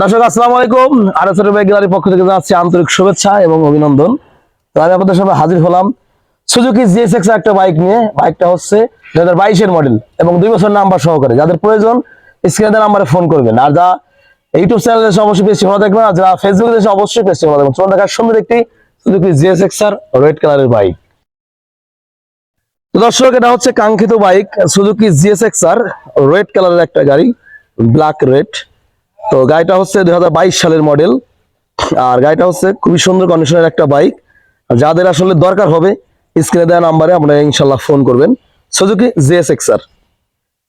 দর্শক, আসসালামু আলাইকুম। আরএসএর বাইক গ্যালারির পক্ষ থেকে জানাচ্ছি আন্তরিক শুভেচ্ছা এবং অভিনন্দন। তো আমি আপনাদের সামনে হাজির হলাম সুজুকি জিএসএক্স একটা বাইক নিয়ে। বাইকটা হচ্ছে দুই হাজার বাইশের মডেল এবং দুই বছর নাম্বার সহকারে। যাদের প্রয়োজন স্ক্রিনে নাম্বারে ফোন করবেন। আর যা ইউটিউব চ্যানেলে এসে অবশ্যই পেজটি ভালো দেখবেন আর যারা ফেসবুকে এসে অবশ্যই পেজটি ভালো দেখবেন চলুন দেখার সুন্দর একটি সুজুকি জিএসএক্স আর রেড কালারের বাইক দর্শক, এটা হচ্ছে কাঙ্ক্ষিত bike Suzuki GSX R red কালারের একটা গাড়ি ব্ল্যাক রেড তো গাড়িটা হচ্ছে দুই সালের মডেল আর গাড়িটা হচ্ছে খুবই সুন্দর কন্ডিশনের একটা বাইক যাদের আসলে দরকার হবে স্ক্রিনে দেওয়া নাম্বারে আপনারা ইনশাল্লাহ ফোন করবেন। সুজুকি জিএস এক্সার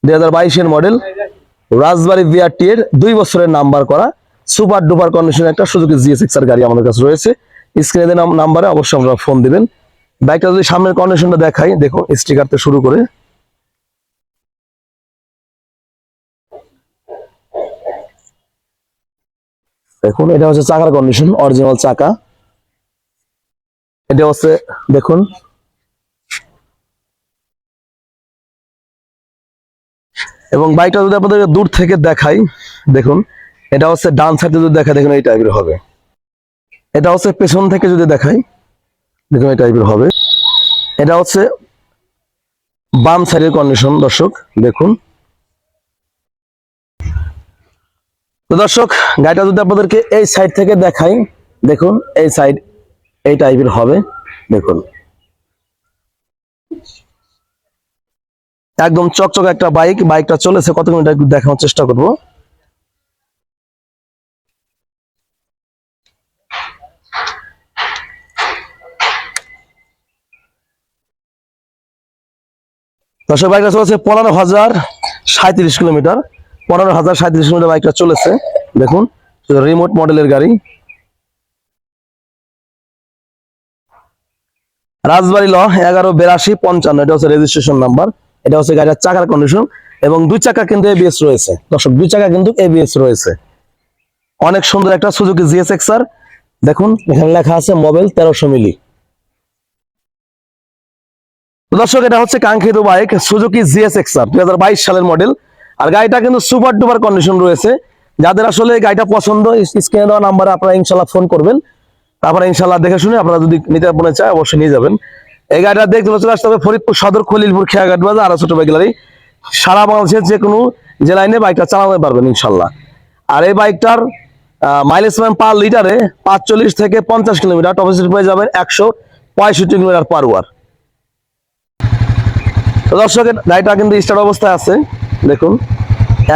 দুই হাজার বাইশের মডেল রাজবাড়ি বিআরটি এর দুই বছরের নাম্বার করা সুপার ডুপার কন্ডিশনের একটা সুজুকি জিএস এক্সার গাড়ি আমাদের কাছে রয়েছে। স্ক্রিনে দেওয়া নাম্বারে অবশ্যই আপনারা ফোন দিবেন। বাইকটা যদি সামনের কন্ডিশনটা দেখাই, দেখুন স্টিকার থেকে শুরু করে। দেখুন, এটা হচ্ছে চাকার কন্ডিশন অরিজিনাল চাকা। এটা হচ্ছে, দেখুন। এবং বাইকটা যদি আপনাদের দূর থেকে দেখাই, দেখুন, এটা হচ্ছে ডান সাইডে যদি দেখা দেখুন, এই টাইপের হবে। এটা হচ্ছে পেছন থেকে যদি দেখাই, দেখুন, এই টাইপের হবে। এটা হচ্ছে বাম সাইডের কন্ডিশন দর্শক, দেখুন। তো দর্শক, গাড়িটা যদি আপনাদেরকে এই সাইড থেকে দেখাই, দেখুন, এই সাইড এই টাইপের হবে, দেখুন। একদম চকচক একটা বাইক বাইকটা চলেছে, কত কিলোমিটার একটু দেখানোর চেষ্টা করব। দর্শক বাইকটা চলেছে পনেরো হাজার সাঁত্রিশ কিলোমিটার। পনেরো হাজার সাঁত্রিশ কিলোমিটার বাইকটা চলেছে। দেখুন রিমোট মডেলের গাড়ি। রাজবাড়ি ল এগারো বিরাশি পঞ্চান্ন, এটা হচ্ছে রেজিস্ট্রেশন নাম্বার এটা হচ্ছে গাড়ির চাকার কন্ডিশন এবং দুই চাকা কিন্তু এবিএস রয়েছে। দর্শক, দুই চাকা কিন্তু এবিএস রয়েছে। অনেক সুন্দর একটা সুজুকি জিএস এক্সার দেখুন, এখানে লেখা আছে মোবাইল তেরোশো মিলি। দর্শক, এটা হচ্ছে কাঙ্ক্ষিত বাইক সুজুকি জিএস এক্সার দুই সালের মডেল আর গাড়িটা কিন্তু সুপার ডুপার কন্ডিশন রয়েছে। যাদের আসলে গাড়িটা পছন্দ স্ক্রিনে দেওয়া নাম্বারে আপনারা ইনশাল্লাহ ফোন করবেন। তারপরে ইনশাল্লাহ দেখে শুনে আপনারা যদি নিতে মনে চায় অবশ্যই নিয়ে যাবেন। এই গাড়িটা দেখতে চলে আসতে হবে ফরিদপুর সদর খলিলপুর খেয়াঘাট বাজার আরও ছোট বাইক গ্যালারি সারা বাংলাদেশের যে কোনো জেলায় নিয়ে বাইকটা চালাতে পারবেন ইনশাল্লাহ আর এই বাইকটার মাইলেজ পাবেন পার লিটারে পাঁচচল্লিশ থেকে পঞ্চাশ কিলোমিটার টপ স্পিড পেয়ে যাবেন একশো পঁয়ষট্টি কিলোমিটার পার ওয়ার দর্শকের গাড়িটা কিন্তু স্টার্ট অবস্থায় আছে। দেখুন,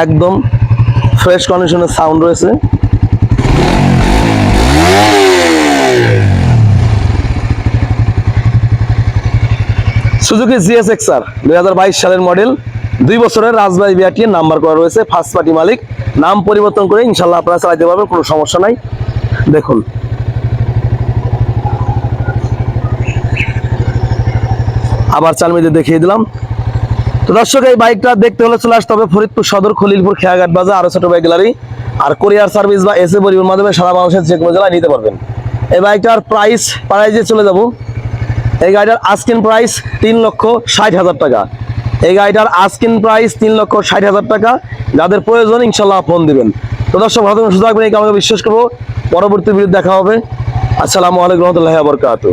একদম ফ্রেশ কন্ডিশনের সাউন্ড রয়েছে। সুজুকি জিএস এক্সার দুই সালের মডেল দুই বছরের রাজবাড়ি বিআরটিএর নাম্বার করা রয়েছে ফার্স্ট পার্টি মালিক। নাম পরিবর্তন করে ইনশাল্লাহ আপনারা চালাতে পারবেন, কোনো সমস্যা নাই। দেখুন। আবার চালমিতে দেখিয়ে দিলাম। তো দর্শক এই বাইকটা দেখতে হলে চলে আসতে হবে ফরিদপুর সদর খলিলপুর খেয়াঘাট বাজার আরও ছোট বাইক গ্যালারি আর কোরিয়ার সার্ভিস বা এসে পরিবহন মাধ্যমে সারা মানুষের যে কোনো জেলায় নিতে পারবেন। এই বাইকটার প্রাইস প্রাইজে চলে যাব। এই গাড়িটার আস্কিন প্রাইস তিন লক্ষ ষাট হাজার টাকা। এই গাড়িটার আস্কিন প্রাইস তিন লক্ষ ষাট হাজার টাকা। যাদের প্রয়োজন ইনশাল্লাহ ফোন দিবেন। তো দর্শক ভালো থাকবেন, থাকবেন এই কামনা বিশ্বাস করব। পরবর্তী ভিডিও দেখা হবে। আসসালামু আলাইকুম রহমতুল্লাহ বরকাত